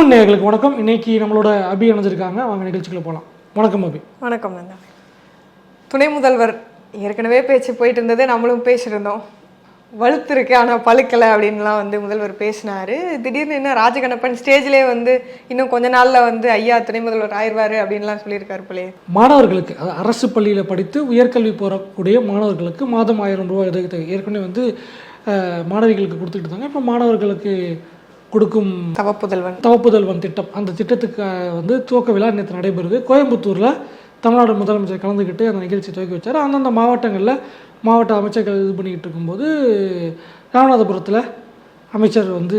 தமிழ் நேயர்களுக்கு வணக்கம். இன்னைக்கு நம்மளோட அபி இணைஞ்சிருக்காங்க. வாங்க நிகழ்ச்சிக்குள்ள போகலாம் வணக்கம் அபி. வணக்கம் நந்தா துணை முதல்வர் ஏற்கனவே பேச்சு போயிட்டு இருந்தது நம்மளும் பேசியிருந்தோம். வலுத்து இருக்கு ஆனால் பழுக்கலை அப்படின்லாம் வந்து முதல்வர் பேசினாரு. திடீர்னு என்ன ராஜகண்ணப்பன் ஸ்டேஜ்லேயே வந்து இன்னும் கொஞ்ச நாளில் வந்து ஐயா துணை முதல்வர் ஆயிடுவாரு அப்படின்லாம் சொல்லியிருக்காரு போலயே. மாணவர்களுக்கு அரசு பள்ளியில் படித்து உயர்கல்வி போகக்கூடிய மாணவர்களுக்கு மாதம் ஆயிரம் ரூபாய் ஏற்கனவே வந்து மாணவிகளுக்கு கொடுத்துட்டு இருந்தாங்க. இப்போ மாணவர்களுக்கு கொடுக்கும் தவப்புதல்வன். தவப்புதல்வன் திட்டம். அந்த திட்டத்துக்கு வந்து துவக்க விழா நேற்று நடைபெறுது. கோயம்புத்தூரில் தமிழ்நாடு முதலமைச்சர் கலந்துக்கிட்டு அந்த நிகழ்ச்சி துவக்கி வச்சார். அந்தந்த மாவட்டங்களில் மாவட்ட அமைச்சர்கள் இது பண்ணிக்கிட்டு இருக்கும்போது ராமநாதபுரத்தில் அமைச்சர் வந்து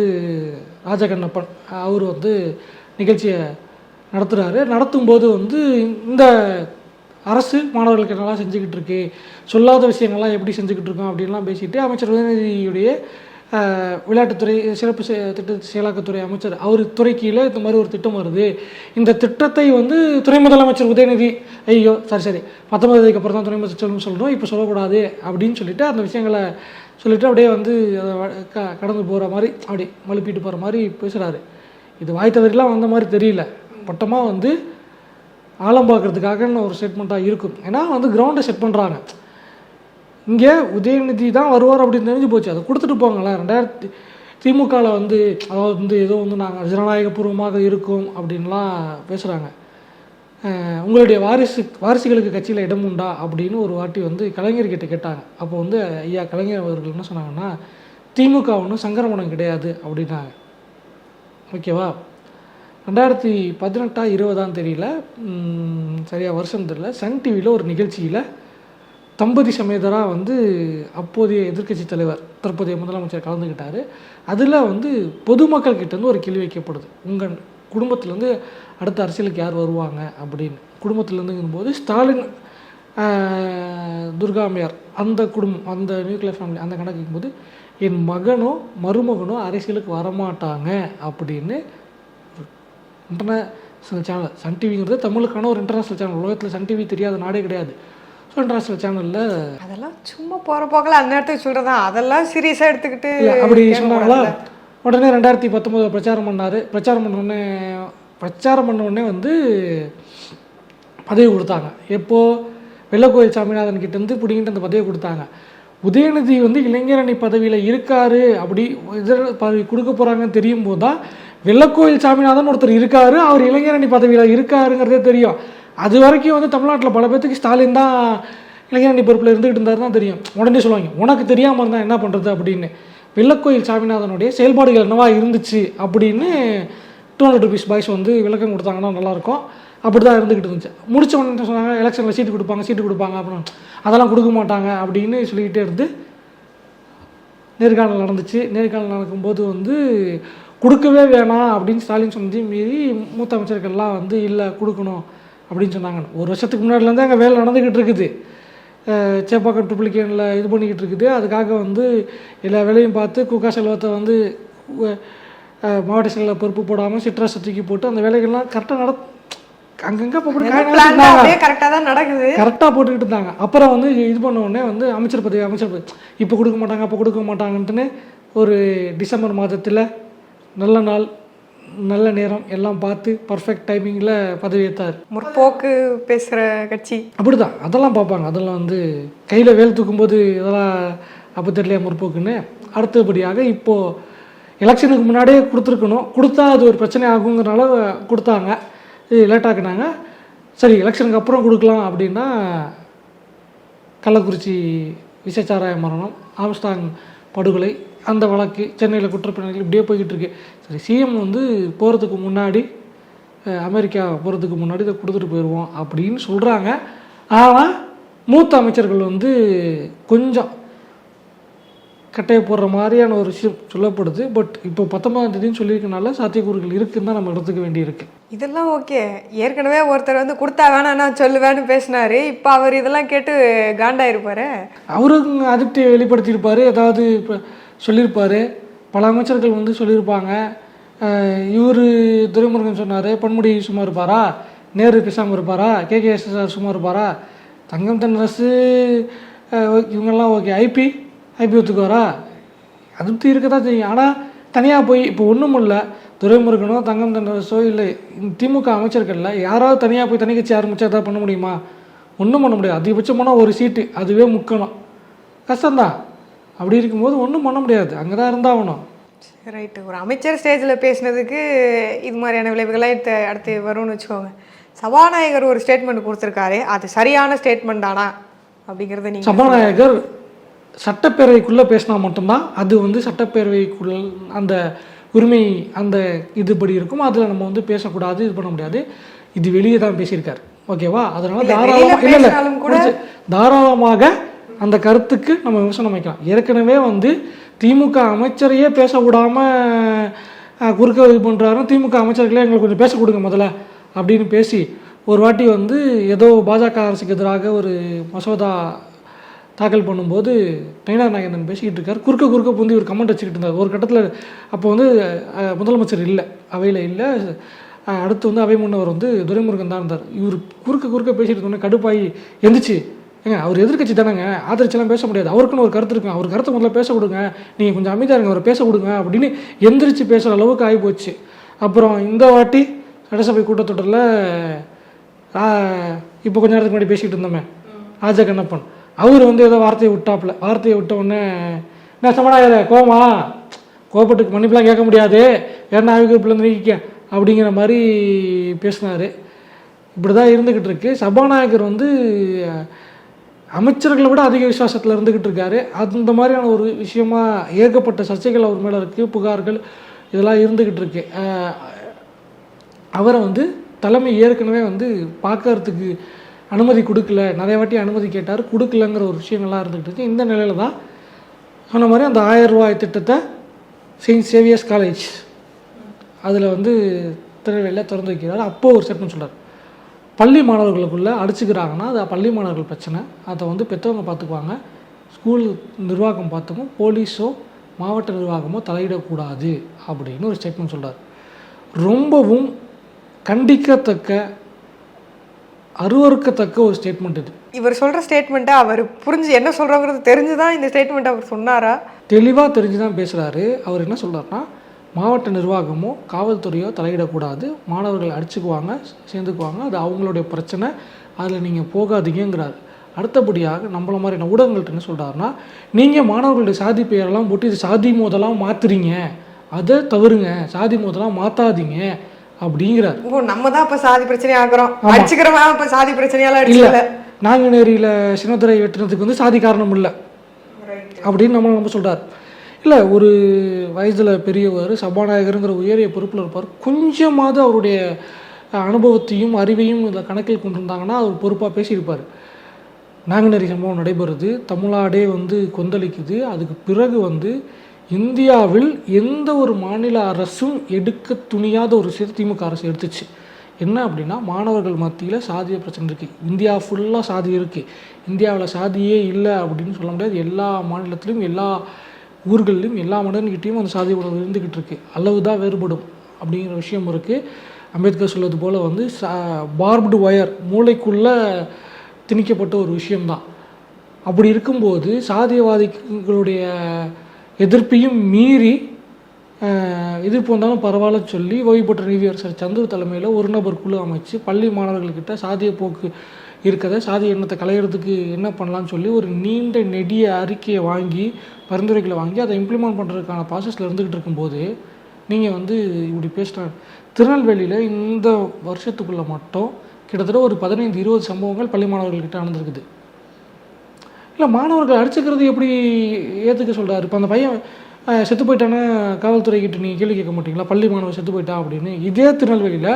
ராஜகண்ணப்பன் அவர் வந்து நிகழ்ச்சியை நடத்துகிறாரு நடத்தும்போது வந்து இந்த அரசு மாணவர்களுக்கு என்னெல்லாம் செஞ்சுக்கிட்டு இருக்கு சொல்லாத விஷயங்கள்லாம் எப்படி செஞ்சுக்கிட்டு இருக்கோம் அப்படின்லாம் பேசிட்டு அமைச்சர் உதயநிதியுடைய விளையாட்டுத்துறை சிறப்பு திட்ட செயலாக்கத்துறை அமைச்சர் அவர் துறை கீழே இந்த மாதிரி ஒரு திட்டம் வருது. இந்த திட்டத்தை வந்து துணை முதலமைச்சர் உதயநிதி ஐயோ சரி சரி பத்தொன்பதுக்கு அப்புறம் தான் துணை முதலமைச்சர் சொல்லணும்னு சொல்லணும் இப்போ சொல்லக்கூடாது அப்படின்னு சொல்லிட்டு அந்த விஷயங்களை சொல்லிட்டு அப்படியே வந்து அதை க கடந்து போகிற மாதிரி அப்படி மழுப்பிட்டு போகிற மாதிரி பேசுகிறாரு இது வாய் தவறிலாம் வந்த மாதிரி தெரியல. மொட்டமாக வந்து ஆழம் பார்க்கறதுக்காக ஒரு ஸ்டேட்மெண்ட்டாக இருக்கும். ஏன்னா வந்து கிரவுண்டை செட் பண்ணுறாங்க இங்கே உதயநிதி தான் வருவார் அப்படின்னு தெரிஞ்சு போச்சு. அதை கொடுத்துட்டு போங்களேன். ரெண்டாயிரத்தி திமுகவில் வந்து அதாவது வந்து ஏதோ வந்து நாங்கள் ஜனநாயகபூர்வமாக இருக்கும் அப்படின்லாம் பேசுகிறாங்க உங்களுடைய வாரிசு வாரிசுகளுக்கு கட்சியில் இடம் உண்டா அப்படின்னு ஒரு வாட்டி வந்து கலைஞர்கிட்ட கேட்டாங்க. அப்போ வந்து ஐயா கலைஞர் அவர்கள் என்ன சொன்னாங்கன்னா திமுக ஒன்றும் சங்கரமணம் கிடையாது அப்படின்னாங்க. ஓகேவா? ரெண்டாயிரத்தி பதினெட்டா இருபதான்னு தெரியல சரியாக சரியா வருஷம் தெரியல சன் டிவியில் ஒரு நிகழ்ச்சியில் தம்பதி சமேதராக வந்து அப்போதைய எதிர்க்கட்சி தலைவர் தற்போதைய முதலமைச்சர் கலந்துக்கிட்டார் அதில் வந்து பொதுமக்கள் கிட்டேருந்து ஒரு கேள்வி வைக்கப்படுது. உங்கள் குடும்பத்துலேருந்து அடுத்த அரசியலுக்கு யார் வருவாங்க அப்படின்னு. குடும்பத்துலேருந்துங்கும் போது ஸ்டாலின் ஆஹ், துர்காமையார் அந்த குடும்பம் அந்த நியூக்ளியர் ஃபேமிலி அந்த கணக்குக்கும் போது என் மகனோ மருமகனோ அரசியலுக்கு வரமாட்டாங்க அப்படின்னு இன்டர்நேஷ்னல் சேனல் சன் டிவிங்கிறது தமிழுக்கான ஒரு இன்டர்நேஷ்னல் சேனல் உலகத்தில் சன் டிவி தெரியாத நாடே கிடையாது. இன்டர்நேஷ்னல் சேனலில் அதெல்லாம் சும்மா போகிற போக்கில் அந்த நேரத்துக்கு சொல்கிறதா அதெல்லாம் சீரியஸாக எடுத்துக்கிட்டு அப்படி சொன்னாங்களா. உடனே ரெண்டாயிரத்தி பத்தொம்போதில் பிரச்சாரம் பண்ணார். பிரச்சாரம் பண்ண உடனே பிரச்சாரம் பண்ண உடனே வந்து பதவி கொடுத்தாங்க. எப்போது வெள்ளக்கோயில் சாமிநாதன் கிட்டேருந்து பிடிங்கிட்டு அந்த பதவி கொடுத்தாங்க. உதயநிதி வந்து இளைஞரணி பதவியில் இருக்காரு அப்படி இதர பதவி கொடுக்க போகிறாங்கன்னு தெரியும் போது தான் வெள்ளக்கோயில் சாமிநாதன் ஒருத்தர் இருக்காரு. அவர் இளைஞரணி பதவியில் இருக்காருங்கிறதே தெரியும். அது வரைக்கும் வந்து தமிழ்நாட்டில் பல பேர்த்துக்கு ஸ்டாலின் தான் இளைஞரணி பொறுப்பில் இருந்துகிட்டு இருந்தார் தான் தெரியும். உடனே சொல்லுவாங்க உனக்கு தெரியாமல் இருந்தால் என்ன பண்ணுறது அப்படின்னு. வெள்ளக்கோயில் சாமிநாதனுடைய செயல்பாடுகள் என்னவா இருந்துச்சு அப்படின்னு டூ ஹண்ட்ரட் ருபீஸ் பாய்ஸ் வந்து விளக்கம் கொடுத்தாங்கன்னா நல்லாயிருக்கும். அப்படி தான் இருந்துக்கிட்டு இருந்துச்சு. முடிச்ச உடனே சொன்னாங்க எலெக்ஷனில் சீட்டு கொடுப்பாங்க சீட்டு கொடுப்பாங்க அப்படின்னு. அதெல்லாம் கொடுக்க மாட்டாங்க அப்படின்னு சொல்லிக்கிட்டே இருந்து நேர்காணல் நடந்துச்சு. நேர்காணல் நடக்கும்போது வந்து கொடுக்கவே வேணாம் அப்படின்னு ஸ்டாலின் சொன்னதையும் மீறி மூத்த அமைச்சர்கள்லாம் வந்து இல்லை கொடுக்கணும். அப்படின்னு சொன்னாங்க ஒரு வருஷத்துக்கு முன்னாடிலேருந்தே அங்கே வேலை நடந்துக்கிட்டு இருக்குது. சேப்பாக்கம் ட்ரிப்ளிகேனில் இது பண்ணிக்கிட்டு இருக்குது. அதுக்காக வந்து எல்லா வேலையும் பார்த்து குக்கா செல்வத்தை வந்து மாவட்ட செயலாளர் பொறுப்பு போடாமல் சிட்ரஸை தூக்கி போட்டு அந்த வேலைகள்லாம் கரெக்டாக நட அங்கங்கே அப்படியே கரெக்டாக தான் நடக்குது. கரெக்டாக போட்டுக்கிட்டு இருந்தாங்க. அப்புறம் வந்து இது பண்ண உடனே வந்து அமைச்சர் பதவி அமைச்சர் பதவி. இப்போ கொடுக்க மாட்டாங்க அப்போ கொடுக்க மாட்டாங்கன்ட்டுன்னு ஒரு டிசம்பர் மாதத்தில் நல்ல நாள் நல்ல நேரம் எல்லாம் பார்த்து பர்ஃபெக்ட் டைமிங்கில் பதவி ஏற்றார் முற்போக்கு பேசுகிற கட்சி. அப்படிதான். அதெல்லாம் பார்ப்பாங்க. அதெல்லாம் வந்து கையில் வேல் தூக்கும்போது இதெல்லாம் அப்போ தெரியலையா முற்போக்குன்னு? அடுத்தபடியாக இப்போது எலெக்ஷனுக்கு முன்னாடியே கொடுத்துருக்கணும். கொடுத்தா அது ஒரு பிரச்சனை ஆகுங்கிறனால கொடுத்தாங்க. இது லேட்டாக்குனாங்க சரி எலெக்ஷனுக்கு அப்புறம் கொடுக்கலாம் அப்படின்னா கள்ளக்குறிச்சி விஷச்சாராய மரணம் ஆம்ஸ்டாங் படுகொலை அந்த வழக்கு சென்னையில் குற்றப்பின்னணிகள் இப்படியே போய்கிட்டு இருக்கு. சரி சிஎம் வந்து போகிறதுக்கு முன்னாடி அமெரிக்கா போகிறதுக்கு முன்னாடி இதை கொடுத்துட்டு போயிடுவோம் அப்படின்னு சொல்கிறாங்க ஆனால் மூத்த அமைச்சர்கள் வந்து கொஞ்சம் கட்டையை போடுற மாதிரியான ஒரு விஷயம் சொல்லப்படுது. பட் இப்போ பத்தொன்பதாம் தேதின்னு சொல்லியிருக்கனால சாத்தியக்கூறுகள் இருக்குன்னு தான் நம்ம எடுத்துக்க வேண்டியிருக்கு. இதெல்லாம் ஓகே. ஏற்கனவே ஒருத்தர் வந்து கொடுத்தா வேணாம் நான் சொல்லுவேன்னு பேசினாரு. இப்போ அவர் இதெல்லாம் கேட்டு காண்டாயிருப்பாரு? அவரும் அதிருப்தியை வெளிப்படுத்தியிருப்பார். ஏதாவது இப்போ சொல்லியிருப்பார். பல அமைச்சர்கள் வந்து சொல்லியிருப்பாங்க. இவர் துரைமுருகன் சொன்னார் பொன்முடி சும்மா இருப்பாரா? நேரு பேசாமல் இருப்பாரா? கேகேஎஸ் சார் சும்மா இருப்பாரா? தங்கம் தென்னரசு இவங்கெல்லாம் ஓகே. ஐபி ஐபி ஒத்துக்குவாரா அதிருப்தி இருக்க தான் செய்யும். ஆனால் தனியாக போய் இப்போ ஒன்றும் இல்லை. துரைமுருகனோ தங்கம் தென்னரசோ இல்லை திமுக அமைச்சர்களில் யாராவது தனியாக போய் தனி கட்சி ஆரம்பித்தா எதாவது பண்ண முடியுமா? ஒன்றும் பண்ண முடியாது. அதிகபட்சமான ஒரு சீட்டு. அதுவே முக்கணும். கஷ்டம்தான். அப்படி இருக்கும்போது ஒன்றும் பண்ண முடியாது. அங்கே தான் இருந்தாகணும். ரைட்டு ஒரு அமைச்சர் ஸ்டேஜில் பேசினதுக்கு இது மாதிரியான விளைவுகள்லாம் அடுத்து வரும்னு வச்சுக்கோங்க. சபாநாயகர் ஒரு ஸ்டேட்மெண்ட் கொடுத்துருக்காரு. அது சரியான ஸ்டேட்மெண்ட் தானா? அப்படிங்கிறத நீங்கள் சபாநாயகர் சட்டப்பேரவைக்குள்ளே பேசினா மட்டும்தான் அது வந்து சட்டப்பேரவைக்குள்ள அந்த உரிமை அந்த இதுபடி இருக்கும். அதில் நம்ம வந்து பேசக்கூடாது இது பண்ண முடியாது. இது வெளியே தான் பேசியிருக்காரு. ஓகேவா? அதனால தாராளமாக. தாராளமாக அந்த கருத்துக்கு நம்ம விமர்சனம் வைக்கலாம் ஏற்கனவே வந்து திமுக அமைச்சரையே பேச விடாமல் குறுக்க இது பண்ணுறாரு திமுக அமைச்சர்களே எங்களுக்கு கொஞ்சம் பேச கொடுங்க முதல்ல அப்படின்னு பேசி ஒரு வாட்டி வந்து ஏதோ பாஜக அரசுக்கு எதிராக ஒரு மசோதா தாக்கல் பண்ணும்போது நயினார் நாகேந்திரன் பேசிக்கிட்டு இருக்கார். குறுக்க குறுக்க புந்தி ஒரு கமெண்ட் வச்சுக்கிட்டு இருந்தார். ஒரு கட்டத்தில் அப்போ வந்து முதலமைச்சர் இல்லை அவையில் இல்லை. அடுத்து வந்து அவை முன்னவர் வந்து துரைமுருகன் தான் இருந்தார். இவர் குறுக்க குறுக்க பேசிட்டு இருந்தோன்னே கடுப்பாகி எந்திரிச்சு ஏங்க அவர் எதிர்கட்சி தானேங்க. ஆதரிச்செல்லாம் பேச முடியாது. அவருக்குன்னு ஒரு கருத்து இருக்கும் அவர் கருத்தை முதல்ல பேச கொடுங்க நீங்கள் கொஞ்சம் அமைதியாக இருங்க. அவரை பேச கொடுங்க அப்படின்னு எந்திரிச்சு பேசுகிற அளவுக்கு ஆகி போச்சு அப்புறம் இந்த வாட்டி சட்டசபை கூட்டத்தொடரில் இப்போ கொஞ்ச நேரத்துக்கு முன்னாடி பேசிகிட்டு இருந்தோமே. ராஜா கண்ணப்பன். அவர் வந்து ஏதோ வார்த்தையை விட்டாப்புல. வார்த்தையை விட்ட உடனே என்ன சமணாயிர கோமா கோபப்பட்டு மன்னிப்புலாம் கேட்க முடியாது. ஏன்னா ஆய்வுக்குள்ள நீக்கிக்க? அப்படிங்கிற மாதிரி பேசினார். இப்படி தான் இருந்துக்கிட்டு இருக்கு. சபாநாயகர் வந்து அமைச்சர்களை விட அதிக விசுவாசத்தில் இருந்துக்கிட்டு இருக்காரு. அந்த மாதிரியான ஒரு விஷயமா ஏகப்பட்ட சர்ச்சைகள் அவர் மேலே இருக்குது புகார்கள் இதெல்லாம் இருந்துக்கிட்டு இருக்கு. அவரை வந்து தலைமை ஏற்கனவே வந்து பார்க்கறதுக்கு அனுமதி கொடுக்கல. நிறைய வாட்டி அனுமதி கேட்டார். கொடுக்கலங்கிற ஒரு விஷயங்கள்லாம் இருந்துக்கிட்டு இருக்கு. இந்த நிலையில தான் சொன்ன மாதிரி அந்த ஆயிரம் ரூபாய் திட்டத்தை செயின்ட் சேவியர்ஸ் காலேஜ் அதில் வந்து திருநெல்வேலியில் திறந்து வைக்கிறார். அப்போ ஒரு ஸ்டெப்னு சொல்கிறார் பள்ளி மாணவர்களுக்குள்ளே அடிச்சுக்கிறாங்கன்னா அது பள்ளி மாணவர்கள் பிரச்சனை. அதை வந்து பெற்றவங்க பார்த்துக்குவாங்க. ஸ்கூல் நிர்வாகம் பார்த்துக்கும் போலீஸோ மாவட்ட நிர்வாகமோ தலையிடக்கூடாது அப்படின்னு ஒரு ஸ்டேட்மெண்ட் சொல்றார். ரொம்பவும் கண்டிக்கத்தக்க அருவறுக்கத்தக்க ஒரு ஸ்டேட்மெண்ட் இது. இவர் சொல்கிற ஸ்டேட்மெண்ட்டை அவர் புரிஞ்சு என்ன சொல்கிறோங்கிறது தெரிஞ்சு தான் இந்த ஸ்டேட்மெண்ட் அவர் சொன்னாரா? தெளிவாக தெரிஞ்சு தான் பேசுகிறாரு அவர் என்ன சொல்றாருன்னா மாவட்ட நிர்வாகமோ காவல்துறையோ தலையிடக்கூடாது. மாணவர்கள் அடிச்சுக்குவாங்க சேர்ந்துக்குவாங்க. அது அவங்களுடைய பிரச்சனை. அதில் நீங்கள் போகாதீங்கிறாரு அடுத்தபடியாக நம்மள மாதிரியான ஊடகங்கள்ட்ட என்ன சொல்கிறாருன்னா நீங்கள் மாணவர்களுடைய சாதி பெயரெல்லாம் போட்டு இது சாதி மோதலாம் மாற்றுறீங்க அதை தவறுங்க. சாதி மோதலாம் மாற்றாதீங்க அப்படிங்கிறார். ஓ நம்ம தான் இப்போ சாதி பிரச்சனை ஆக்குறோம் அடிச்சுக்கிறவன் இப்போ சாதி பிரச்சனையால இல்லை. நாங்குநேரியில் சின்னத்துறை வெட்டினதுக்கு வந்து சாதி காரணம் இல்லை. அப்படின்னு நம்ம நம்ம சொல்கிறார் இல்லை ஒரு வயதில் பெரியவர் சபாநாயகருங்கிற உயரிய பொறுப்பில் இருப்பார். கொஞ்சமாவது அவருடைய அனுபவத்தையும் அறிவையும் இதில் கணக்கில் கொண்டிருந்தாங்கன்னா அவர் பொறுப்பாக பேசியிருப்பார். நாங்குநேரி சம்பவம் நடைபெறுது. தமிழ்நாடே வந்து கொந்தளிக்குது. அதுக்கு பிறகு வந்து இந்தியாவில் எந்த ஒரு மாநில அரசும் எடுக்க துணியாத ஒரு விஷயத்தை திமுக அரசு எடுத்துச்சு. என்ன அப்படின்னா மாணவர்கள் மத்தியில் சாதிய பிரச்சனை இருக்குது இந்தியா ஃபுல்லாக சாதி இருக்குது இந்தியாவில் சாதியே இல்லை அப்படின்னு சொல்ல முடியாது. எல்லா மாநிலத்திலும் எல்லா ஊர்கள்லையும் எல்லா மனிதன்கிட்டையும் அந்த சாதி உணர்வு இருந்துக்கிட்டு இருக்கு. அளவு தான் வேறுபடும் அப்படிங்கிற விஷயம் இருக்குது அம்பேத்கர் சொல்வது போல் வந்து பார்ப்டு ஒயர் மூளைக்குள்ளே திணிக்கப்பட்ட ஒரு விஷயம்தான். அப்படி இருக்கும்போது சாதியவாதிகளுடைய எதிர்ப்பையும் மீறி எதிர்ப்பு வந்தாலும் பரவாயில்ல சொல்லி ஓய்வு பெற்ற நீதியரசர் சந்துரு தலைமையில் ஒரு நபர் குழு அமைச்சு பள்ளி மாணவர்கள்கிட்ட சாதிய போக்கு இருக்கதை சாதி எண்ணத்தை களையிறதுக்கு என்ன பண்ணலாம்னு சொல்லி ஒரு நீண்ட நெடிய அறிக்கையை வாங்கி பரிந்துரைகளை வாங்கி அதை இம்ப்ளிமெண்ட் பண்ணுறதுக்கான ப்ராசஸில் இருந்துக்கிட்டு இருக்கும்போது நீங்கள் வந்து இப்படி பேசுகிறாங்க திருநெல்வேலியில் இந்த வருஷத்துக்குள்ளே மட்டும் கிட்டத்தட்ட ஒரு பதினைந்து இருபது சம்பவங்கள் பள்ளி மாணவர்கள்கிட்ட நடந்திருக்குது. இல்லை மாணவர்கள் அடிச்சுக்கிறது எப்படி ஏற்றுக்க சொல்கிறாரு இப்போ அந்த பையன் செத்து போயிட்டானே காவல்துறைக்கிட்ட நீங்கள் கேள்வி கேட்க மாட்டீங்களா? பள்ளி மாணவன் செத்து போயிட்டா அப்படின்னு. இதே திருநெல்வேலியில்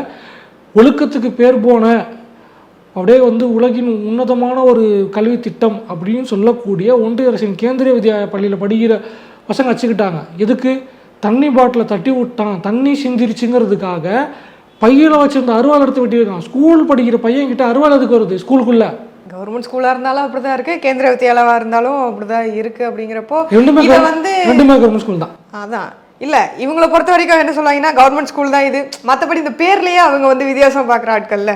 ஒழுக்கத்துக்கு பேர் போன அப்படியே வந்து உலகின் உன்னதமான ஒரு கல்வி திட்டம் அப்படின்னு சொல்லக்கூடிய ஒன்றிய அரசின் கேந்திரிய வித்யா பள்ளியில் படிக்கிற பசங்க வச்சுக்கிட்டாங்க எதுக்கு? தண்ணி பாட்டிலை தட்டி விட்டான். தண்ணி சிந்திருச்சுங்கிறதுக்காக பையில வச்சிருந்த அருவாள் எடுத்து வெட்டியிருக்கான். ஸ்கூல் படிக்கிற பையன் கிட்ட அருவாள் எதுக்கு வருது? ஸ்கூலுக்குள்ள. கவர்மெண்ட் ஸ்கூலாக இருந்தாலும் அப்படிதான் இருக்கு. கேந்திர வித்தியாலயமாக இருந்தாலும் அப்படிதான் இருக்கு அப்படிங்கிறப்போ ரெண்டுமே வந்து ரெண்டுமே கவர்மெண்ட் ஸ்கூல் தான். அதான். இல்ல இவங்களை பொறுத்த வரைக்கும் என்ன சொல்லுவாங்கன்னா கவர்மெண்ட் ஸ்கூல் தான் இது. மத்தபடி இந்த பேர்லயே அவங்க வந்து வித்தியாசம் பார்க்குற ஆட்கள்ல.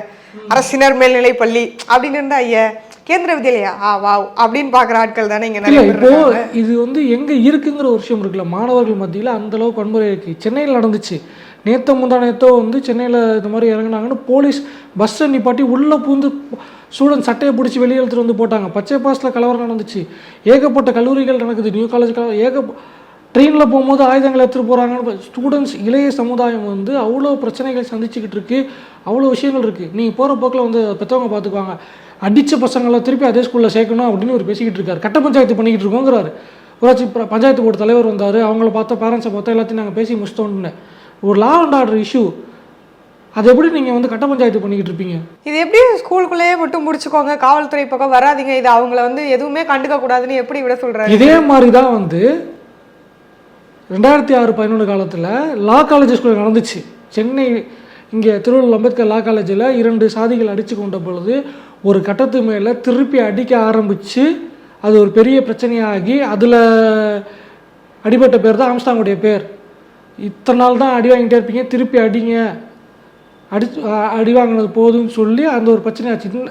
அரசினர் மேல்நிலை பள்ளி அப்படின்னு இருந்தா ஐயா கேந்திர வித்யாலயா? ஆ வாவ் அப்படின்னு பார்க்குற ஆட்கள் தானே இங்கே நிறைய இப்போ. இது வந்து எங்கே இருக்குங்கிற ஒரு விஷயம் இருக்குல்ல? மாணவர்கள் மத்தியில் அந்த அளவுக்கு வன்முறை இருக்குது சென்னையில் நடந்துச்சு. நேற்று முந்தா நேத்தோ வந்து சென்னையில் இந்த மாதிரி இறங்குனாங்கன்னு போலீஸ் பஸ்ஸை நிப்பாட்டி உள்ளே பூந்து ஸ்டூடெண்ட் சட்டையை பிடிச்சி வெளியே எடுத்துட்டு வந்து போட்டாங்க. பச்சை பாஸில் கலவரம் நடந்துச்சு. ஏகப்பட்ட கல்லூரிகள் நடக்குது. நியூ காலேஜ் கலவரம் ஏக ட்ரெயினில் போகும்போது ஆயுதங்களை எடுத்துகிட்டு போகிறாங்க ஸ்டூடெண்ட்ஸ் இளைய சமுதாயம் வந்து அவ்வளோ பிரச்சனைகள் சந்திச்சுக்கிட்டு இருக்கு. அவ்வளோ விஷயங்கள் இருக்குது நீங்கள் போகிற போக்கில் வந்து பெற்றவங்க பார்த்துக்குவாங்க அடித்த பசங்களை திருப்பி அதே ஸ்கூலில் சேர்க்கணும் அப்படின்னு ஒரு பேசிக்கிட்டு இருக்காரு. கட்ட பஞ்சாயத்து பண்ணிக்கிட்டு இருக்கோங்கிறாரு. ஊராட்சி பஞ்சாயத்து போர்டு தலைவர் வந்தார். அவங்கள பார்த்தா பேரண்ட்ஸை பார்த்தா எல்லாத்தையும் நாங்கள் பேசி முடிச்சிட்டோன்னு ஒரு லா அண்ட் ஆர்டர் இஷ்யூ அது எப்படி நீங்கள் வந்து கட்ட பஞ்சாயத்து பண்ணிக்கிட்டு இருப்பீங்க? இது எப்படி ஸ்கூலுக்குள்ளேயே மட்டும் முடிச்சுக்கோங்க? காவல்துறை பக்கம் வராதீங்க. இது அவங்கள வந்து எதுவுமே கண்டுக்க கூடாதுன்னு எப்படி விட சொல்றாரு? இதே மாதிரி தான் வந்து ரெண்டாயிரத்தி ஆறு பதினொன்று காலத்தில் லா காலேஜ் ஸ்கூல் நடந்துச்சு. சென்னை இங்கே திருவள்ளூர் அம்பேத்கர் லா காலேஜில் இரண்டு சாதிகள் அடித்து கொண்ட பொழுது ஒரு கட்டத்து மேலே திருப்பி அடிக்க ஆரம்பித்து அது ஒரு பெரிய பிரச்சனையாகி அதில் அடிபட்ட பேர் தான் ஆம்ஸ்டாங்குடைய பேர். இத்தனை நாள் தான் அடி வாங்கிட்டே இருப்பீங்க திருப்பி அடிங்க. அடி அடி வாங்கினது போதும்னு சொல்லி அந்த ஒரு பிரச்சனை ஆச்சு.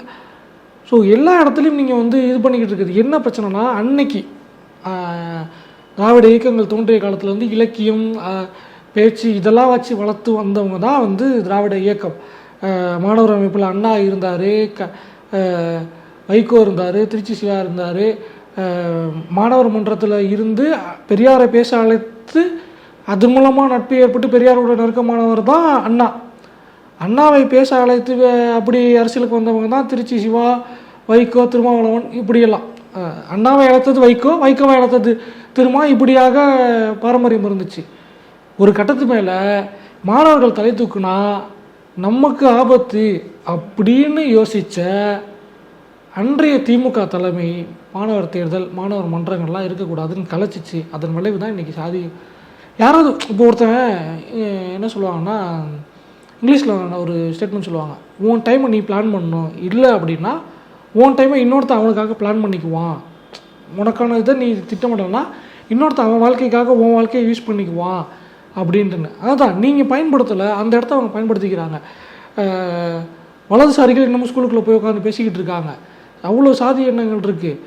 ஸோ எல்லா இடத்துலையும் நீங்கள் வந்து இது பண்ணிக்கிட்டு இருக்குது. என்ன பிரச்சனைனா அன்னைக்கு திராவிட இயக்கங்கள் தோன்றிய காலத்தில் வந்து இலக்கியம் பேச்சு இதெல்லாம் வச்சு வளர்த்து வந்தவங்க தான் வந்து திராவிட இயக்கம். மாணவர் அமைப்பில் அண்ணா இருந்தார் க வைகோ இருந்தார் திருச்சி சிவா இருந்தார். மாணவர் மன்றத்தில் இருந்து பெரியாரை பேச அழைத்து அது மூலமாக நட்பு ஏற்பட்டு பெரியாரோட நெருக்கமானவர் தான் அண்ணா. அண்ணாவை பேச அழைத்து அப்படி அரசியலுக்கு வந்தவங்க தான் திருச்சி சிவா வைகோ திருமாவளவன் இப்படியெல்லாம். அண்ணாவை அழைத்தது வைகோ வைகோவை அழைத்தது திரும்ப இப்படியாக பாரம்பரியம் இருந்துச்சு. ஒரு கட்டத்து மேலே மாணவர்கள் தலை தூக்குனா நமக்கு ஆபத்து அப்படின்னு யோசித்த அன்றைய திமுக தலைமை மாணவர் தேர்தல் மாணவர் மன்றங்கள்லாம் இருக்கக்கூடாதுன்னு கலைச்சிச்சு. அதன் விளைவு தான் இன்றைக்கி சாதி. யாராவது இப்போ ஒருத்தன் என்ன சொல்லுவாங்கன்னா இங்கிலீஷில் ஒரு ஸ்டேட்மெண்ட் சொல்லுவாங்க. உன் டைமை நீ பிளான் பண்ணணும். இல்லை அப்படின்னா உன் டைமை இன்னொருத்தன் அவனுக்காக பிளான் பண்ணிக்குவான். உனக்கான இதை நீ திட்டமிடலைன்னா இன்னொருத்தன் அவன் வாழ்க்கைக்காக உன் வாழ்க்கையை யூஸ் பண்ணிக்குவான் அப்படின்ட்டுன்னு. அதான் நீங்கள் பயன்படுத்தலை அந்த இடத்த அவங்க பயன்படுத்திக்கிறாங்க. வலதுசாரிகள் இன்னமும் ஸ்கூலுக்குள்ளே போய் உட்காந்து பேசிக்கிட்டு இருக்காங்க. அவ்வளோ சாதி எண்ணங்கள் இருக்குது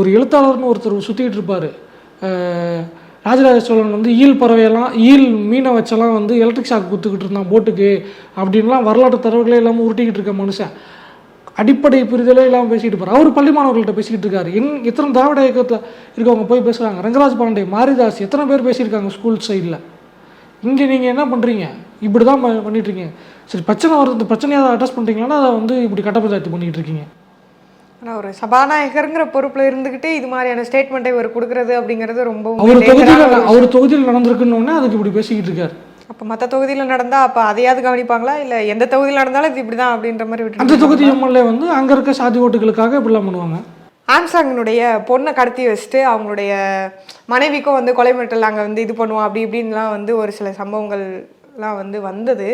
ஒரு எழுத்தாளர்னு ஒருத்தர் சுற்றிக்கிட்டு இருப்பார். ராஜராஜ சோழன் வந்து ஈல் பறவையெல்லாம் ஈல் மீனை வச்செல்லாம் வந்து எலக்ட்ரிக் ஷாக் குத்துக்கிட்டு இருந்தான் போட்டுக்கு அப்படின்லாம் வரலாற்று தரவுகளே இல்லாமல் உருட்டிக்கிட்டு இருக்க மனுஷன். அடிப்படை புரிதலே இல்லாமல் பேசிக்கிட்டு இருப்பார் அவர் பள்ளி மாணவர்கள்ட்ட பேசிக்கிட்டு இருக்காரு. எங் எத்தனை திராவிட இயக்கத்தில் இருக்கவங்க போய் பேசுகிறாங்க ரங்கராஜ் பாண்டே மாரிதாஸ் எத்தனை பேர் பேசியிருக்காங்க ஸ்கூல் சைடில் இங்கே நீங்கள் என்ன பண்ணுறீங்க இப்படி தான் ப- பண்ணிட்டு இருக்கீங்க சரி பிரச்சனை வருது பிரச்சனையை அதை அட்ரஸ் பண்ணுறீங்களா அதை வந்து இப்படி கட்ட பஞ்சாயத்து பண்ணிக்கிட்டு இருக்கீங்க. ஆனா ஒரு சபாநாயகருங்கிற பொறுப்புல இருந்துகிட்டே இது மாதிரியான ஸ்டேட்மெண்ட்டை இவர் கொடுக்கறது அப்படிங்கிறது ரொம்ப அவர் தொகுதியில் அவர் தொகுதியில் நடந்திருக்குன்னு அதுக்கு இப்படி பேசிக்கிட்டு இருக்காரு. அப்ப மத்த தொகுதியில நடந்தா அப்ப அதையாவது கவனிப்பாங்களா? இல்ல எந்த தொகுதியில நடந்தாலும் இது இப்படிதான் அப்படின்ற மாதிரி அந்த விட்டு தொகுதி எம்எல்ஏ வந்து அங்கே இருக்க சாதி ஓட்டுகளுக்காக இப்படிலாம் பண்ணுவாங்க. ஆம்சாங்கினுடைய பொண்ணை கடத்தி வச்சுட்டு அவங்களுடைய மனைவிக்கும் வந்து கொலை மிரட்டல் அங்கே வந்து இது பண்ணுவோம் அப்படி இப்படின்லாம் வந்து ஒரு சில சம்பவங்கள்லாம் வந்து வந்தது.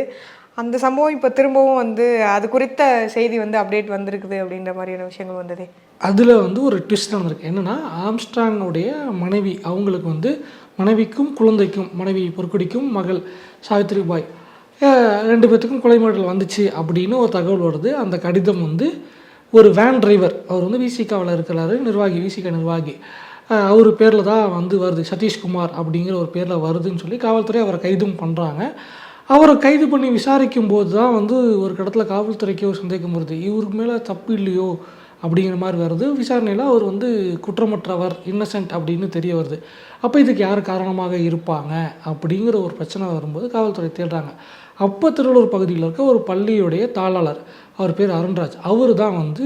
அந்த சம்பவம் இப்போ திரும்பவும் வந்து அது குறித்த செய்தி வந்து அப்டேட் வந்திருக்குது அப்படின்ற மாதிரியான விஷயங்கள் வந்ததே. அதில் வந்து ஒரு ட்விஸ்ட் நடந்திருக்கு என்னென்னா ஆம்ஸ்ட்ராங்கோடைய மனைவி அவங்களுக்கு வந்து மனைவிக்கும் குழந்தைக்கும் மனைவி பொற்குடிக்கும் மகள் சாவித்ரி பாய் ரெண்டு பேர்த்துக்கும் கொலை மிரட்டல் வந்துச்சு அப்படின்னு ஒரு தகவல் வருது. அந்த கடிதம் வந்து ஒரு வேன் டிரைவர் அவர் வந்து விசிகாவில் இருக்கிறாரு நிர்வாகி விசிகா நிர்வாகி. அவர் பேரில் தான் வந்து வருது சதீஷ்குமார் அப்படிங்கிற ஒரு பேரில் வருதுன்னு சொல்லி காவல்துறை அவரை கைதும் பண்ணுறாங்க அவரை கைது பண்ணி விசாரிக்கும் போது தான் வந்து ஒரு கடத்தில் காவல்துறைக்கோ ஒரு சந்தேகம் வருது. இவருக்கு மேலே தப்பு இல்லையோ? அப்படிங்கிற மாதிரி வருது. விசாரணையில் அவர் வந்து குற்றமற்றவர் இன்னசென்ட் அப்படின்னு தெரிய வருது. அப்போ இதுக்கு யார் காரணமாக இருப்பாங்க அப்படிங்கிற ஒரு பிரச்சனை வரும்போது காவல்துறை தேடுறாங்க. அப்போ திருவள்ளூர் பகுதியில் இருக்க ஒரு பள்ளியுடைய தாளாளர் அவர் பேர் அருண்ராஜ். அவர் தான் வந்து